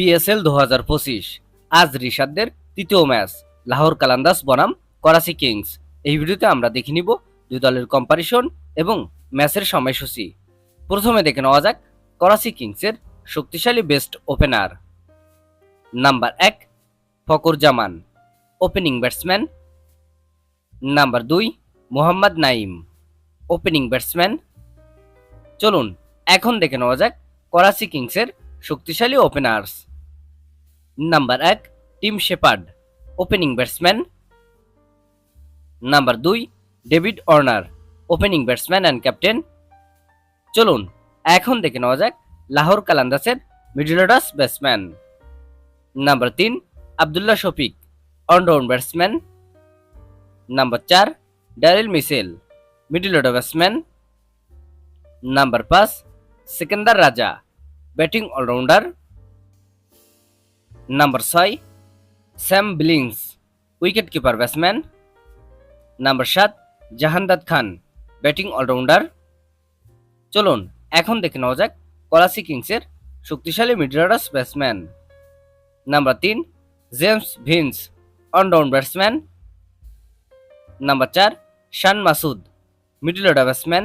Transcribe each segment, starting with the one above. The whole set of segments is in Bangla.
পিএসএল দু হাজার পঁচিশ। আজ রিশাদদের তৃতীয় ম্যাচ, লাহোর কালান্দাস বনাম, করাচি কিংস। এই ভিডিওতে আমরা দেখে নিব দুই দলের কম্পারিশন এবং ম্যাচের সময়সূচি। প্রথমে দেখে নেওয়া যাক করাচি কিংসের শক্তিশালী বেস্ট ওপেনার। নাম্বার এক Fakhar Zaman, opening batsman. Number দুই, মোহাম্মদ নাইম ওপেনিং ব্যাটসম্যান। চলুন, এখন দেখে নেওয়া যাক করাচি কিংসের শক্তিশালী ওপেনার্স। নাম্বার এক, Tim Shepherd opening batsman number দুই, David Warner opening batsman and captain চলুন, এখন দেখে নেওয়া যাক লাহোর কালান্দাসের মিডল অর্ডার্স ব্যাটসম্যান নাম্বার তিন, Abdullah Shafique allround batsman number চার, Daryl Mitchell middle order batsman number পাঁচ, Sikandar Raza batting allrounder number ছয় Sam Billings wicket keeper batsman number সাত জাহান্দাদ খান ব্যাটিং অলরাউন্ডার চলুন, এখন দেখে নেওয়া যাক করাচি কিংসের শক্তিশালী মিডরাডাস ব্যাটসম্যান নাম্বার তিন James Vince allround batsman number চার Shan Masood middle order batsman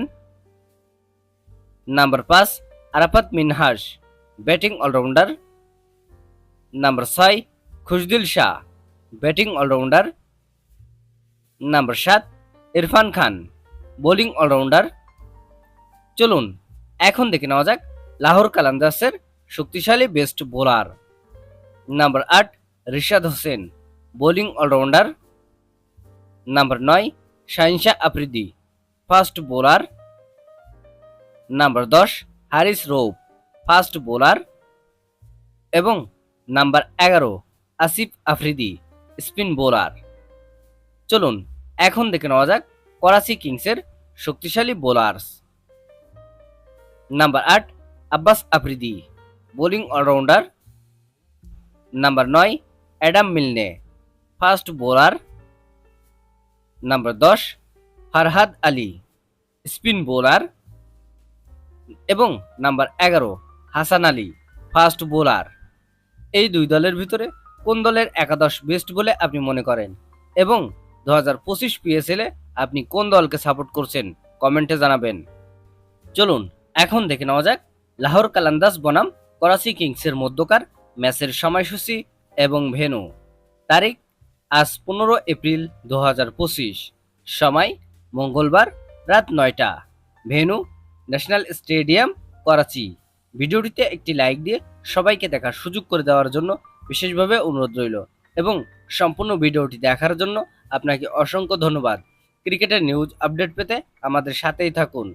number পাঁচ Arafat Minhas batting allrounder number ছয়, Khushdil Shah batting allrounder number সাত, ইরফান খান বোলিং অলরাউন্ডার চলুন, এখন দেখে নেওয়া যাক লাহোর কালান্দাসের শক্তিশালী বেস্ট বোলার নাম্বার আট, Rishad Hossain bowling allrounder number নয় Shaheen Shah Afridi fast bowler number দশ, হারিস রৌপ ফাস্ট বোলার এবং নাম্বার এগারো, আসিফ আফ্রিদি, স্পিন বোলার। চলুন, এখন দেখে নেওয়া যাক করাচি কিংসের শক্তিশালী বোলার্স। নাম্বার আট, Abbas Afridi, bowling allrounder. Number নয়, Adam Milne, fast bowler. Number দশ, ফারহাদ আলী, স্পিন বোলার। এবং নাম্বার এগারো, হাসান আলী, ফাস্ট বোলার। এই দুই দলের ভিতরে কোন দলের একাদশ বেস্ট বলে আপনি মনে করেন? এবং দু হাজার পঁচিশ পিএসএলে আপনি কোন দলকে সাপোর্ট করছেন? কমেন্টে জানাবেন। চলুন, এখন দেখে নেওয়া যাক লাহোর কালান্দাস বনাম করাচি কিংসের মধ্যকার ম্যাচের সময়সূচি এবং ভেনু তারিখ, আজ পনেরো এপ্রিল দু হাজার পঁচিশ। সময়, মঙ্গলবার রাত নয়টা। Venue, national stadium, Karachi. ভিডিওটিতে একটি লাইক দিয়ে সবাইকে দেখার সুযোগ করে দেওয়ার জন্য বিশেষভাবে অনুরোধ রইল এবং সম্পূর্ণ ভিডিওটি দেখার জন্য আপনাকে অসংখ্য ধন্যবাদ। ক্রিকেটের নিউজ আপডেট পেতে আমাদের সাথেই থাকুন।